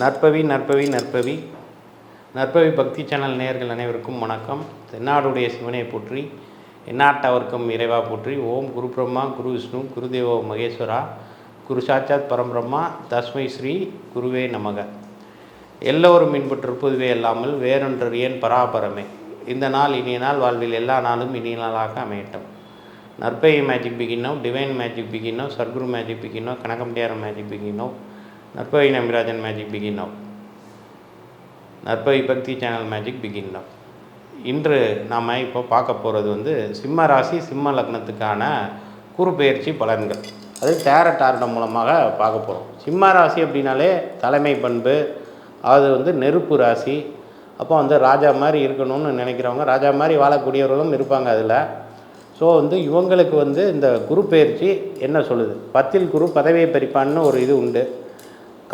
நற்பவி நற்பவி நற்பவி. நற்பவி பக்தி சேனல் நேயர்கள் அனைவருக்கும் வணக்கம். தென்னாடுடைய சிவனை போற்றி எண்ணாட்டவர்க்கும் இறைவா போற்றி ஓம் குரு பிரம்மா குரு விஷ்ணு குருதேவோ மகேஸ்வரா குரு சாட்சாத் பரம்பிரம்மா தஸ்மை ஸ்ரீ குருவே நமக. எல்லோரும் இன்பற்றிருப்பதுவே அல்லாமல் வேறொன்று ஏன் பராபரமே? இந்த நாள் இனிய நாள் வாழ்வில் எல்லா நாளும் இனிய நாளாக அமையட்டும். நற்பை மேஜிக் பிகினோ டிவைன் மேஜிக் பிகினோ சர்க்குரு மேஜிக் பிகினோ கனகம்பியாரம் மேஜிக் பிகினோ நற்பவை நம்பிராஜன் மேஜிக் பிகினோ நற்பவி பக்தி சேனல் மேஜிக் பிகினோ இன்று நாம் இப்போ பார்க்க போகிறது வந்து சிம்ம ராசி சிம்ம லக்னத்துக்கான குறுப்பெயர்ச்சி பலன்கள். அது டேரட் ஆர்டம் மூலமாக பார்க்க போகிறோம் சிம்ம ராசி அப்படின்னாலே தலைமை பண்பு அது வந்து நெருப்பு ராசி. அப்போ வந்து ராஜா மாதிரி இருக்கணும்னு நினைக்கிறவங்க ராஜா மாதிரி வாழக்கூடியவர்களும் இருப்பாங்க அதில். ஸோ வந்து இவங்களுக்கு வந்து இந்த குரு பயிற்சி என்ன சொல்லுது? பத்தில் குரு பதவியை பறிப்பான்னு ஒரு இது உண்டு.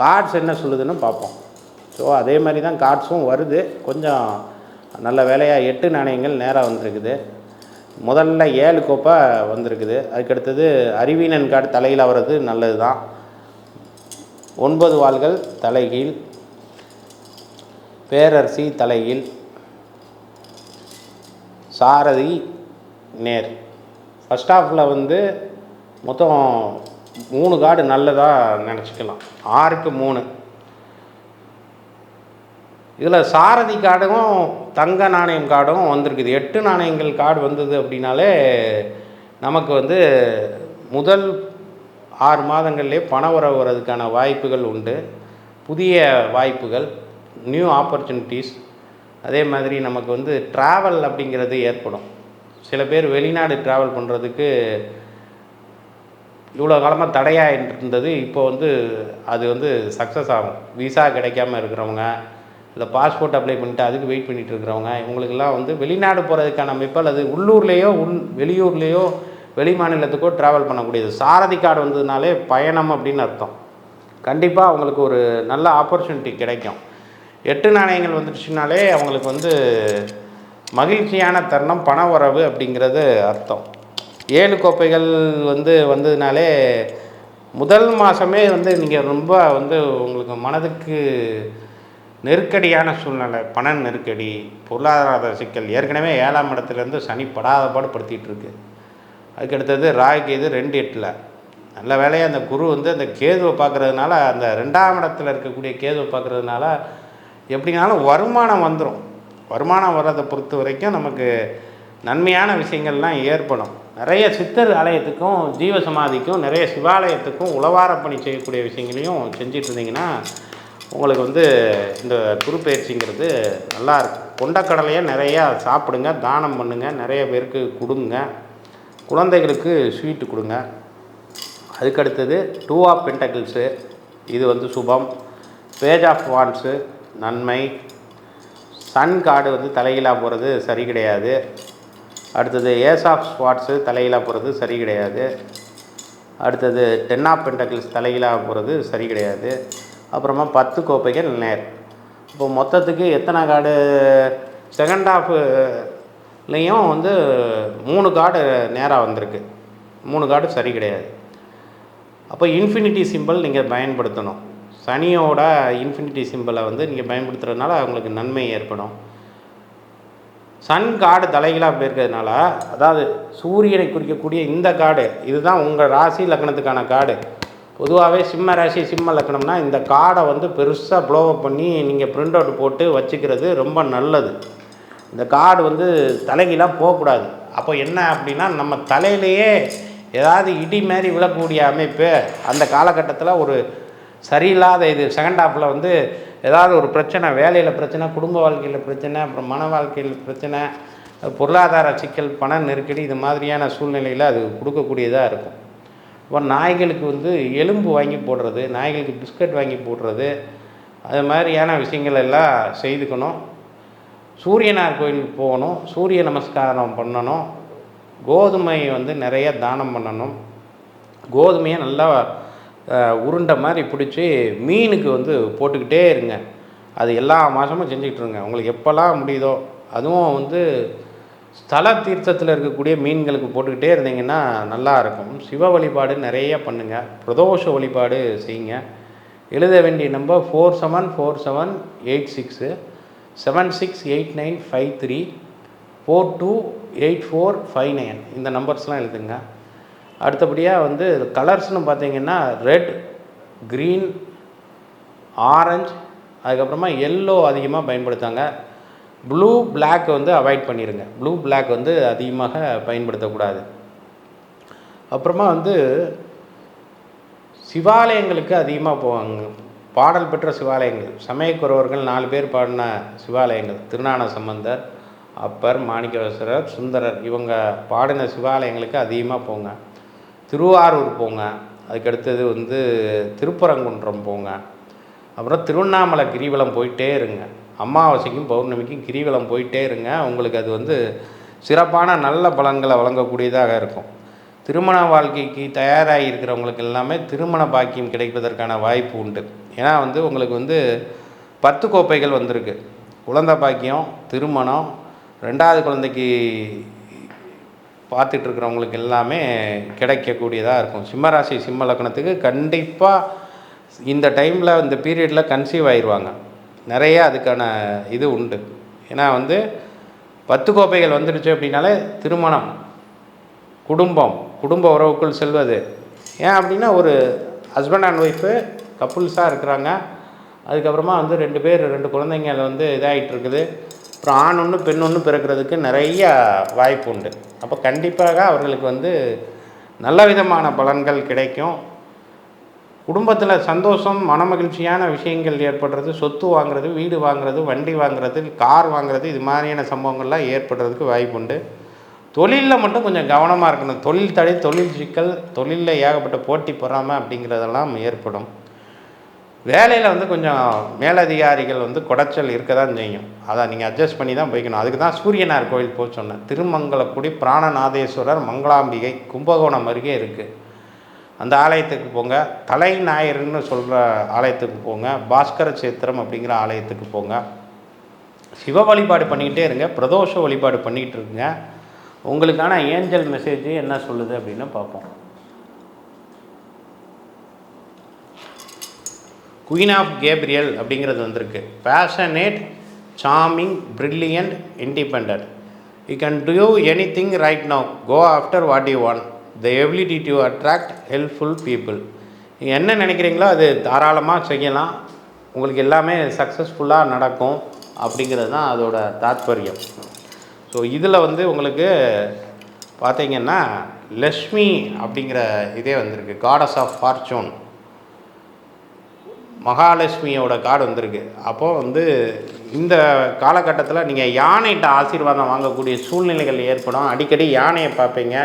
கார்ட்ஸ் என்ன சொல்லுதுன்னு பார்ப்போம். ஸோ அதே மாதிரி தான் கார்ட்ஸும் வருது. கொஞ்சம் நல்ல வேலையாக எட்டு நாணயங்கள் நேராக வந்திருக்குது. முதல்ல ஏழு கோப்பை வந்திருக்குது. அதுக்கடுத்தது அறிவீனன் கார்டு தலையில் வர்றது நல்லது தான். ஒன்பது வாள்கள் தலைகீழ். பேரரசி தலையில் சாரதி நேர். ஃபஸ்ட் ஆஃபில் வந்து மொத்தம் மூணு கார்டு நல்லதாக நினச்சிக்கலாம். ஆறுக்கு மூணு. இதில் சாரதி கார்டும் தங்க நாணயம் கார்டும் வந்திருக்குது. எட்டு நாணயங்கள் கார்டு வந்தது அப்படின்னாலே நமக்கு வந்து முதல் ஆறு மாதங்கள்லேயே பண உறவு வர்றதுக்கான வாய்ப்புகள் உண்டு. புதிய வாய்ப்புகள் நியூ ஆப்பர்ச்சுனிட்டிஸ் அதே மாதிரி நமக்கு வந்து ட்ராவல் அப்படிங்கிறது ஏற்படும். சில பேர் வெளிநாடு ட்ராவல் பண்ணுறதுக்கு இவ்வளோ காலமாக தடையாக இருந்தது இப்போ வந்து அது வந்து சக்ஸஸ் ஆகும். விசா கிடைக்காம இருக்கிறவங்க இல்லை பாஸ்போர்ட் அப்ளை பண்ணிட்டு அதுக்கு வெயிட் பண்ணிட்டு இருக்கிறவங்க இவங்களுக்கெல்லாம் வந்து வெளிநாடு போகிறதுக்கான அமைப்பு அல்லது உள்ளூர்லேயோ உள் வெளியூர்லேயோ வெளி மாநிலத்துக்கோ ட்ராவல் பண்ணக்கூடியது. சாரதி கார்டு வந்ததுனாலே பயணம் அப்படின்னு அர்த்தம். கண்டிப்பாக அவங்களுக்கு ஒரு நல்ல ஆப்பர்ச்சுனிட்டி கிடைக்கும். எட்டு நாணயங்கள் வந்துடுச்சுனாலே அவங்களுக்கு வந்து மகிழ்ச்சியான தருணம் பண உறவு அப்படிங்கிறது அர்த்தம். ஏழு கோப்பைகள் வந்து வந்ததுனாலே முதல் மாதமே வந்து நீங்கள் ரொம்ப வந்து உங்களுக்கு மனதுக்கு நெருக்கடியான சூழ்நிலை பண நெருக்கடி பொருளாதார சிக்கல். ஏற்கனவே ஏழாம் இடத்துலேருந்து சனி படாத பாடு இருக்கு. அதுக்கடுத்தது ராகு கேது ரெண்டு எட்டில். நல்ல வேலையாக அந்த குரு வந்து அந்த கேதுவை பார்க்குறதுனால அந்த ரெண்டாம் இடத்துல இருக்கக்கூடிய கேதுவை பார்க்குறதுனால எப்படினாலும் வருமானம் வந்துடும் வருமானம் வர்றதை பொறுத்த வரைக்கும் நமக்கு நன்மையான விஷயங்கள்லாம் ஏற்படும். நிறைய சித்தர் ஆலயத்துக்கும் ஜீவ சமாதிக்கும் நிறைய சிவாலயத்துக்கும் உளவார பணி செய்யக்கூடிய விஷயங்களையும் செஞ்சிட்டு இருந்தீங்கன்னா உங்களுக்கு வந்து இந்த குருப்பயிற்சிங்கிறது நல்லாயிருக்கும் நல்லா இருக்கும். கொண்டக்கடலையை நிறையா சாப்பிடுங்க தானம் பண்ணுங்கள் நிறைய பேருக்கு கொடுங்க. குழந்தைகளுக்கு ஸ்வீட்டு கொடுங்க. அதுக்கடுத்தது டூ ஆஃப் பென்டகிள்ஸு இது வந்து சுபம். பேஜ் ஆஃப் வான்ஸு நன்மை. சன் கார்டு வந்து தலைகீழாக போகிறது சரி கிடையாது. அடுத்தது ஏஸ் ஆஃப் ஸ்வாட்ஸு தலைகீழாக போகிறது சரி கிடையாது. அடுத்தது டென் ஆஃப் பென்டக்கிள்ஸ் தலைகீழாக போகிறது சரி கிடையாது. அப்புறமா பத்து கோப்பைகள் நேர். இப்போ மொத்தத்துக்கு எத்தனை கார்டு? செகண்ட் ஆஃப்லேயும் வந்து மூணு கார்டு நேராக வந்திருக்கு. மூணு கார்டு சரி கிடையாது. அப்போ இன்ஃபினிட்டி சிம்பிள் நீங்கள் பயன்படுத்தணும். சனியோட இன்ஃபினிட்டி சிம்பிளை வந்து நீங்கள் பயன்படுத்துறதுனால உங்களுக்கு நன்மை ஏற்படும். சன் காடு தலைகளாக போயிருக்கிறதுனால அதாவது சூரியனை குறிக்கக்கூடிய இந்த காடு இதுதான் உங்கள் ராசி லக்கணத்துக்கான காடு. பொதுவாகவே சிம்ம ராசி சிம்ம லக்னம்னா இந்த கார்டை வந்து பெருசாக ப்ளோவப் பண்ணி நீங்கள் பிரிண்ட் அவுட் போட்டு வச்சுக்கிறது ரொம்ப நல்லது. இந்த காடு வந்து தலைகீழாக போகக்கூடாது. அப்போ என்ன அப்படின்னா நம்ம தலையிலேயே ஏதாவது இடி மாதிரி விழக்கூடிய அமைப்பு அந்த காலகட்டத்தில் ஒரு சரியில்லாத இது செகண்ட் ஹாஃபில் வந்து ஏதாவது ஒரு பிரச்சனை வேலையில் பிரச்சனை குடும்ப வாழ்க்கையில் பிரச்சனை அப்புறம் மன வாழ்க்கையில் பிரச்சனை பொருளாதார சிக்கல் பண நெருக்கடி இது மாதிரியான சூழ்நிலையில் அது கொடுக்கக்கூடியதாக இருக்கும். இப்போ நாய்களுக்கு வந்து எலும்பு வாங்கி போடுறது நாய்களுக்கு பிஸ்கட் வாங்கி போடுறது அது மாதிரியான விஷயங்கள் எல்லாம் செய்துக்கணும். சூரியனார் கோயிலுக்கு போகணும் சூரிய நமஸ்காரம் பண்ணணும் கோதுமையை வந்து நிறைய தானம் பண்ணணும். கோதுமையை நல்லா உருண்டை மாதிரி பிடிச்சி மீனுக்கு வந்து போட்டுக்கிட்டே இருங்க. அது எல்லா மாதமும் செஞ்சுக்கிட்டு இருங்க. உங்களுக்கு எப்போல்லாம் முடியுதோ அதுவும் வந்து ஸ்தல தீர்த்தத்தில் இருக்கக்கூடிய மீன்களுக்கு போட்டுக்கிட்டே இருந்தீங்கன்னா நல்லா இருக்கும். சிவ வழிபாடு நிறைய பண்ணுங்கள் பிரதோஷ வழிபாடு செய்யுங்க. எழுத வேண்டிய number four seven four seven eight six seven six eight nine five three four two eight four five nine இந்த நம்பர்ஸ்லாம் எழுதுங்க. அடுத்தபடியாக வந்து கலர்ஸ்னு பார்த்தீங்கன்னா ரெட் க்ரீன் ஆரஞ்சு அதுக்கப்புறமா எல்லோ அதிகமாக பயன்படுத்தாங்க ப்ளூ பிளாக் வந்து அவாய்ட் பண்ணிடுங்க ப்ளூ பிளாக் வந்து அதிகமாக பயன்படுத்தக்கூடாது. அப்புறமா வந்து சிவாலயங்களுக்கு அதிகமாக போவாங்க. பாடல் பெற்ற சிவாலயங்கள். சமயக்குறவர்கள் நாலு பேர் பாடின சிவாலயங்கள். திருநான சம்பந்தர் அப்பர் மாணிக்கவசரர் சுந்தரர் இவங்க பாடின சிவாலயங்களுக்கு அதிகமாக போங்க. திருவாரூர் போங்க. அதுக்கடுத்தது வந்து திருப்பரங்குன்றம் போங்க. அப்புறம் திருவண்ணாமலை கிரிவலம் போயிட்டே இருங்க. அமாவாசைக்கும் பௌர்ணமிக்கும் கிரிவலம் போயிட்டே இருங்க. உங்களுக்கு அது வந்து சிறப்பான நல்ல பலன்களை வழங்கக்கூடியதாக இருக்கும். திருமண வாழ்க்கைக்கு தயாராகி இருக்கிறவங்களுக்கு எல்லாமே திருமண பாக்கியம் கிடைப்பதற்கான வாய்ப்பு உண்டு. ஏன்னா வந்து உங்களுக்கு வந்து பத்து கோப்பைகள் வந்திருக்கு. குழந்தை பாக்கியம் திருமணம் ரெண்டாவது குழந்தைக்கு பார்த்துட்டு இருக்கிறவங்களுக்கு எல்லாமே கிடைக்கக்கூடியதாக இருக்கும். சிம்மராசி சிம்ம லக்னத்துக்கு கண்டிப்பாக இந்த டைமில் இந்த பீரியடில் கன்சீவ் ஆயிடுவாங்க நிறைய அதுக்கான இது உண்டு. ஏன்னா வந்து பத்து கோப்பைகள் வந்துடுச்சு அப்படின்னாலே திருமணம் குடும்பம் குடும்ப உறவுக்குள் செல்வது. ஏன் அப்படின்னா ஒரு ஹஸ்பண்ட் அண்ட் ஒய்ஃபு கப்புள்ஸாக இருக்கிறாங்க. அதுக்கப்புறமா வந்து ரெண்டு பேர் ரெண்டு குழந்தைங்க வந்து இதாகிட்டு இருக்குது அப்புறம் ஆண் ஒன்று பெண் ஒன்று பிறக்கிறதுக்கு நிறைய வாய்ப்பு உண்டு. அப்போ கண்டிப்பாக அவர்களுக்கு வந்து நல்ல விதமான பலன்கள் கிடைக்கும். குடும்பத்தில் சந்தோஷம் மனமகிழ்ச்சியான விஷயங்கள் ஏற்படுறது சொத்து வாங்குறது வீடு வாங்குறது வண்டி வாங்குறது கார் வாங்குறது இது மாதிரியான சம்பவங்கள்லாம் ஏற்படுறதுக்கு வாய்ப்பு உண்டு. தொழிலில் மட்டும் கொஞ்சம் கவனமாக இருக்கணும். தொழில் தடை தொழில் சிக்கல் தொழிலில் ஏகப்பட்ட போட்டி பொறாமை அப்படிங்கிறதெல்லாம் ஏற்படும். வேலையில் வந்து கொஞ்சம் மேலதிகாரிகள் வந்து குடைச்சல் இருக்க தான் செய்யும். அதை நீங்கள் அட்ஜஸ்ட் பண்ணி தான் போய்க்கணும். அதுக்கு தான் சூரியனார் கோயில் போக சொன்னேன். திருமங்கலக்குடி பிராணநாதேஸ்வரர் மங்களாம்பிகை கும்பகோணம் அருகே இருக்குது அந்த ஆலயத்துக்கு போங்க. தலை ஞாயிறுன்னு சொல்கிற ஆலயத்துக்கு போங்க. பாஸ்கர சேத்திரம் அப்படிங்கிற ஆலயத்துக்கு போங்க. சிவ வழிபாடு பண்ணிக்கிட்டே இருங்க. பிரதோஷ வழிபாடு பண்ணிக்கிட்டு இருக்குங்க. உங்களுக்கான ஏஞ்சல் மெசேஜ் என்ன சொல்லுது அப்படின்னு பார்ப்போம். குயின் ஆஃப் கேப்ரியல் அப்படிங்கிறது வந்திருக்கு. Passionate charming brilliant independent you can do anything right now go after what you want the ability to attract helpful people நீங்கள் என்ன நினைக்கிறீங்களோ அது தாராளமாக செய்யலாம். உங்களுக்கு எல்லாமே சக்ஸஸ்ஃபுல்லாக நடக்கும் அப்படிங்கிறது தான் அதோட தாத்பரியம். ஸோ இதில் வந்து உங்களுக்கு பார்த்தீங்கன்னா லக்ஷ்மி அப்படிங்கிற இதே வந்திருக்கு. காடஸ் ஆஃப் ஃபார்ச்சூன் மகாலட்சுமியோட கார்டு வந்திருக்கு. அப்போது வந்து இந்த காலகட்டத்தில் நீங்கள் யானைகிட்ட ஆசீர்வாதம் வாங்கக்கூடிய சூழ்நிலைகள் ஏற்படும். அடிக்கடி யானையை பார்ப்பீங்க.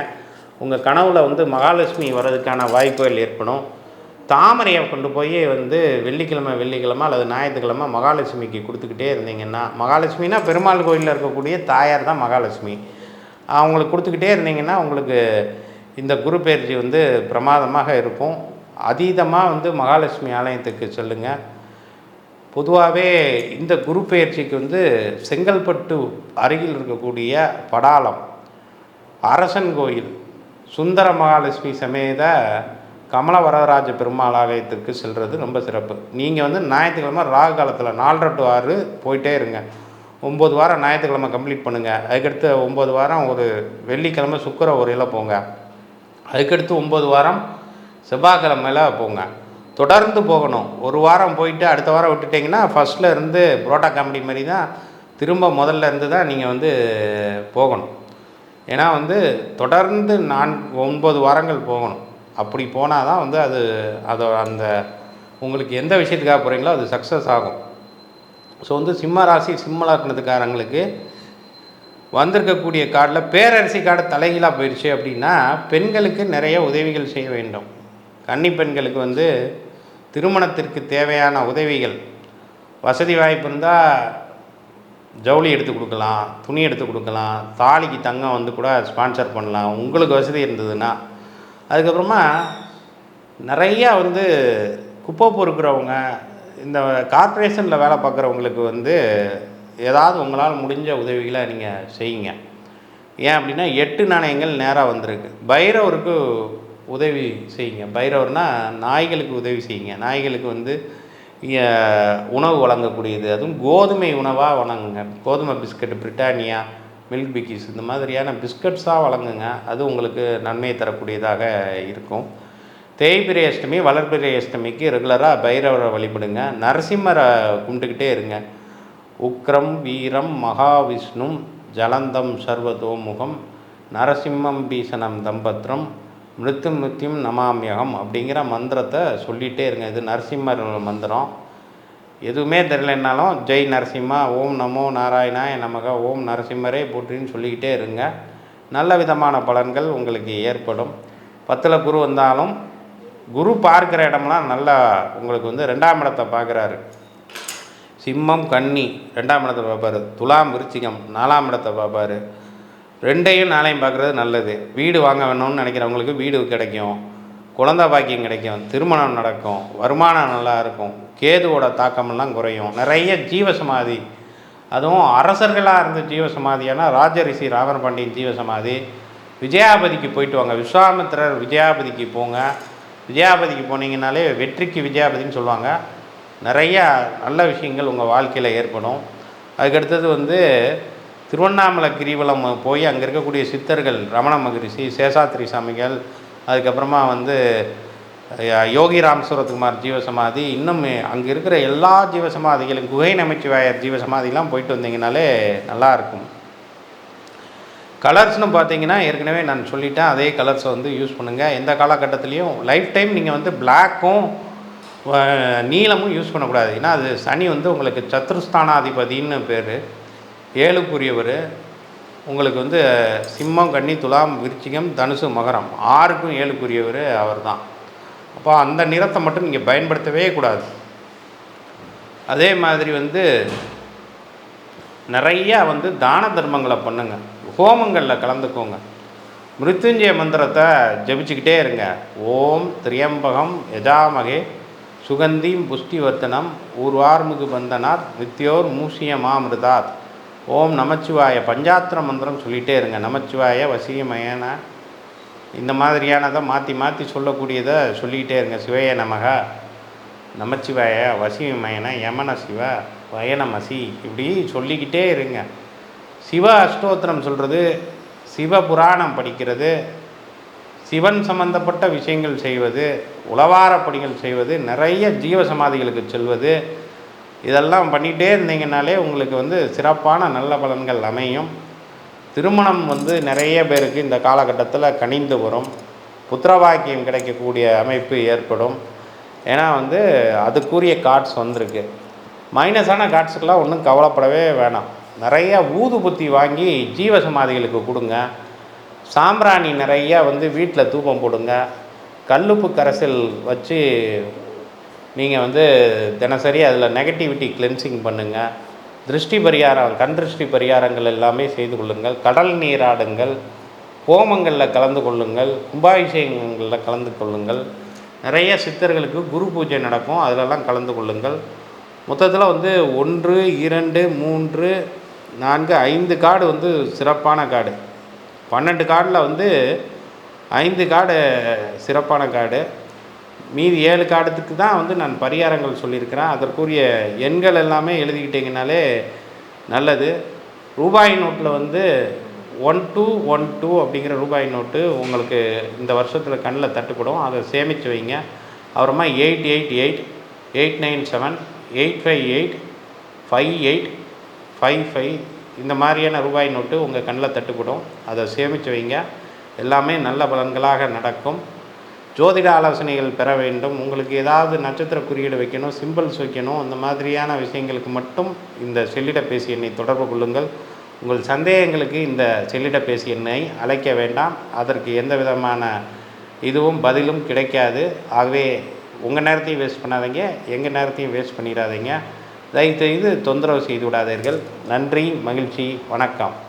உங்கள் கனவில் வந்து மகாலட்சுமி வர்றதுக்கான வாய்ப்புகள் ஏற்படும். தாமரையை கொண்டு போய் வந்து வெள்ளிக்கிழமை வெள்ளிக்கிழமை அல்லது ஞாயிற்றுக்கிழமை மகாலட்சுமிக்கு கொடுத்துக்கிட்டே இருந்தீங்கன்னா மகாலட்சுமினா பெருமாள் கோயிலில் இருக்கக்கூடிய தாயார் தான் மகாலட்சுமி. அவங்களுக்கு கொடுத்துக்கிட்டே இருந்தீங்கன்னா உங்களுக்கு இந்த குரு பயிற்சி வந்து பிரமாதமாக இருக்கும். அதீதமாக வந்து மகாலட்சுமி ஆலயத்துக்கு செல்லுங்கள் பொதுவாகவே இந்த குரு பயிற்சிக்கு வந்து செங்கல்பட்டு அருகில் இருக்கக்கூடிய படாலம் அரசன் கோயில் சுந்தர மகாலட்சுமி சமேத கமல வரதராஜ பெருமாள் ஆலயத்திற்கு செல்வது ரொம்ப சிறப்பு. நீங்கள் வந்து ஞாயிற்றுக்கிழமை ராகு காலத்தில் நாலரை டு ஆறு போயிட்டே இருங்க. ஒம்பது வாரம் ஞாயிற்றுக்கிழமை கம்ப்ளீட் பண்ணுங்கள் அதுக்கடுத்து ஒம்பது வாரம் ஒரு வெள்ளிக்கிழமை சுக்கர உரையில் போங்க. அதுக்கடுத்து ஒம்பது வாரம் செவ்வாய்க்கிழமையில் போங்க. தொடர்ந்து போகணும். ஒரு வாரம் போயிட்டு அடுத்த வாரம் விட்டுட்டிங்கன்னா ஃபஸ்ட்டில் இருந்து புரோட்டா காமெடி மாதிரி தான் திரும்ப முதல்ல இருந்து தான் நீங்கள் வந்து போகணும். ஏன்னா வந்து தொடர்ந்து நான் ஒன்பது வாரங்கள் போகணும். அப்படி போனால் தான் வந்து அது அதை அந்த உங்களுக்கு எந்த விஷயத்துக்காக போகிறீங்களோ அது சக்ஸஸ் ஆகும். ஸோ வந்து சிம்ம ராசி சிம்ம லக்னத்துக்காரங்களுக்கு வந்திருக்கக்கூடிய கார்டில் பேரரசி கார்டு தலைகீழாக போயிடுச்சு அப்படின்னா பெண்களுக்கு நிறைய உதவிகள் செய்ய வேண்டும். கன்னி பெண்களுக்கு வந்து திருமணத்திற்கு தேவையான உதவிகள். வசதி வாய்ப்பு இருந்தால் ஜவுளி எடுத்து கொடுக்கலாம் துணி எடுத்து கொடுக்கலாம் தாலிக்கு தங்கம் வந்து கூட ஸ்பான்சர் பண்ணலாம். உங்களுக்கு வசதி இருந்ததுன்னா அதுக்கப்புறமா நிறையா வந்து குப்பை பொறுக்கிறவங்க இந்த கார்ப்பரேஷனில் வேலை பார்க்குறவங்களுக்கு வந்து ஏதாவது உங்களால் முடிஞ்ச உதவிகளை நீங்கள் செய்யுங்க. ஏன் அப்படின்னா எட்டு நாணயங்கள் நேராக வந்திருக்கு. பைரவருக்கு உதவி செய்யுங்க. பைரவர்னால் நாய்களுக்கு உதவி செய்யுங்க. நாய்களுக்கு வந்து உணவு வழங்கக்கூடியது. அதுவும் கோதுமை உணவாக வழங்குங்க. கோதுமை பிஸ்கட் பிரிட்டானியா மில்க் பிக்கிஸ் இந்த மாதிரியான பிஸ்கட்ஸாக வழங்குங்க. அது உங்களுக்கு நன்மை தரக்கூடியதாக இருக்கும். தேய்பிரை அஷ்டமி வளர்பிரை அஷ்டமிக்கு ரெகுலராக பைரவரை வழிபடுங்க. நரசிம்மரை கும்பிட்டுக்கிட்டே இருங்க. உக்ரம் வீரம் மகாவிஷ்ணும் ஜலந்தம் சர்வதோமுகம் நரசிம்மம் பீசனம் தம்பத்ரம் மிருத்து மிருத்தியும் நமாமியகம் அப்படிங்கிற மந்திரத்தை சொல்லிகிட்டே இருங்க. இது நரசிம்மர் மந்திரம். எதுவுமே தெரியலனாலும் ஜெய் நரசிம்மா ஓம் நமோ நாராயணாய நமக ஓம் நரசிம்மரே போற்றின்னு சொல்லிக்கிட்டே இருங்க. நல்ல விதமான பலன்கள் உங்களுக்கு ஏற்படும். பத்தில் குரு வந்தாலும் குரு பார்க்குற இடம்லாம் நல்லா உங்களுக்கு வந்து ரெண்டாம் இடத்தை பார்க்குறாரு. சிம்மம் கன்னி ரெண்டாம் இடத்தை பார்ப்பார். துலாம் விருச்சிகம் நாலாம் இடத்தை பார்ப்பார். ரெண்டையும் நாளையும் பார்க்குறது நல்லது. வீடு வாங்க வேணும்னு நினைக்கிறவங்களுக்கு வீடு கிடைக்கும். குழந்த பாக்கியம் கிடைக்கும். திருமணம் நடக்கும். வருமானம் நல்லா இருக்கும். கேதுவோட தாக்கமெல்லாம் குறையும். நிறைய ஜீவசமாதி. அதுவும் அரசர்களாக இருந்த ஜீவசமாதியான ராஜரிஷி ராவண பாண்டியன் ஜீவசமாதி. விஜயாபதிக்கு போயிட்டு வாங்க. விஸ்வாமித்திரர் விஜயாபதிக்கு போங்க. விஜயாபதிக்கு போனீங்கனாலே வெற்றிக்கு விஜயாபதின்னு சொல்லுவாங்க. நிறையா நல்ல விஷயங்கள் உங்கள் வாழ்க்கையில் ஏற்படும். அதுக்கடுத்தது வந்து திருவண்ணாமலை கிரிவலம் போய் அங்கே இருக்கக்கூடிய சித்தர்கள் ரமண மகரிஷி சேஷாத்ரி சாமிகள் அதுக்கப்புறமா வந்து யோகி ராம் சூரத்குமார் ஜீவசமாதி இன்னும் அங்கே இருக்கிற எல்லா ஜீவசமாதிகளும் குகை நமச்சிவாயர் ஜீவசமாதிலாம் போயிட்டு வந்தீங்கனாலே நல்லா இருக்கும். கலர்ஸ்னு பார்த்தீங்கன்னா ஏற்கனவே நான் சொல்லிட்டேன் அதே கலர்ஸை வந்து யூஸ் பண்ணுங்கள் எந்த காலகட்டத்துலேயும் லைஃப் டைம் நீங்கள் வந்து பிளாக்கும் நீளமும் யூஸ் பண்ணக்கூடாது. ஏன்னா அது சனி வந்து உங்களுக்கு சத்ருஸ்தானாதிபதினு பேர். ஏழுக்குரியவர் உங்களுக்கு வந்து சிம்மம் கன்னி துலாம் விருச்சிகம் தனுசு மகரம் ஆறுக்கும் ஏழுக்குரியவர் அவர் தான் அப்போ அந்த நிறத்தை மட்டும் நீங்கள் பயன்படுத்தவே கூடாது. அதே மாதிரி வந்து நிறையா வந்து தான தர்மங்களை பண்ணுங்கள் ஹோமங்களில் கலந்துக்கோங்க. மிருத்யுஞ்சய மந்திரத்தை ஜபிச்சுக்கிட்டே இருங்க. ஓம் திரியம்பகம் யஜாமகே சுகந்திம் புஷ்டிவர்த்தனம் ஊர்வார்முகு பந்தனாத் நித்தியோர் மூசிய மாமிருதாத் ஓம் நமச்சிவாய பஞ்சாத்திர மந்திரம் சொல்லிகிட்டே இருங்க. நமச்சிவாய வசியமயன. இந்த மாதிரியானதை மாற்றி மாற்றி சொல்லக்கூடியதை சொல்லிக்கிட்டே இருங்க. சிவய நமகா. நமச்சிவாய வசிமயன யமன சிவ. வயனமசி. இப்படி சொல்லிக்கிட்டே இருங்க. சிவ அஷ்டோத்திரம் சொல்கிறது சிவ புராணம் படிக்கிறது சிவன் சம்பந்தப்பட்ட விஷயங்கள் செய்வது உளவார பணிகள் செய்வது நிறைய ஜீவ சமாதிகளுக்கு செல்வது இதெல்லாம் பண்ணிகிட்டே இருந்தீங்கனாலே உங்களுக்கு வந்து சிறப்பான நல்ல பலன்கள் அமையும். திருமணம் வந்து நிறைய பேருக்கு இந்த காலகட்டத்தில் கனிந்து வரும். புத்திரவாக்கியம் கிடைக்கக்கூடிய அமைப்பு ஏற்படும். ஏன்னா வந்து அதுக்குரிய கார்ட்ஸ் வந்திருக்கு. மைனஸான கார்ட்ஸுக்கெல்லாம் ஒன்றும் கவலைப்படவே வேணாம். நிறைய ஊதுபுத்தி வாங்கி ஜீவசமாதிகளுக்கு கொடுங்க. சாம்பிராணி நிறைய வந்து வீட்டில் தூபம் போடுங்க. கல்லுப்பு கரைசல் வச்சு நீங்கள் வந்து தினசரி அதில் நெகட்டிவிட்டி கிளென்சிங் பண்ணுங்கள் திருஷ்டி பரிகாரம் கண் திருஷ்டி பரிகாரங்கள் எல்லாமே செய்து கொள்ளுங்கள். கடல் நீராடுங்கள். ஹோமங்களில் கலந்து கொள்ளுங்கள். கும்பாபிஷேகங்களில் கலந்து கொள்ளுங்கள். நிறைய சித்தர்களுக்கு குரு பூஜை நடக்கும். அதிலெல்லாம் கலந்து கொள்ளுங்கள். மொத்தத்தில் வந்து ஒன்று இரண்டு மூன்று நான்கு ஐந்து கார்டு வந்து சிறப்பான கார்டு பன்னெண்டு கார்டில் வந்து ஐந்து கார்டு சிறப்பான கார்டு மீதி ஏழு கார்டுக்கு தான் வந்து நான் பரிகாரங்கள் சொல்லியிருக்கிறேன். அதற்குரிய எண்கள் எல்லாமே எழுதிக்கிட்டிங்கனாலே நல்லது. ரூபாய் நோட்டில் வந்து ஒன் டூ ஒன் டூ அப்படிங்கிற ரூபாய் நோட்டு உங்களுக்கு இந்த வருஷத்தில் கண்ணில் தட்டுப்படும். அதை சேமித்து வைங்க. அப்புறமா eight eight eight eight nine seven eight five eight five eight five five இந்த மாதிரியான ரூபாய் நோட்டு உங்கள் கண்ணில் தட்டுப்படும். அதை சேமித்து வைங்க. எல்லாமே நல்ல பலன்களாக நடக்கும். ஜோதிட ஆலோசனைகள் பெற வேண்டும். உங்களுக்கு ஏதாவது நட்சத்திர குறியீடு வைக்கணும் சிம்பிள்ஸ் வைக்கணும் அந்த மாதிரியான விஷயங்களுக்கு மட்டும் இந்த செல்லிடப்பேசி எண்ணை தொடர்பு கொள்ளுங்கள். உங்கள் சந்தேகங்களுக்கு இந்த செல்லிடப்பேசி எண்ணை அழைக்க வேண்டாம். அதற்கு எந்த விதமான இதுவும் பதிலும் கிடைக்காது. ஆகவே உங்கள் நேரத்தையும் வேஸ்ட் பண்ணாதீங்க எங்கள் நேரத்தையும் வேஸ்ட் பண்ணிடாதீங்க. தயவுசெய்து தொந்தரவு செய்து விடாதீர்கள். நன்றி மகிழ்ச்சி வணக்கம்.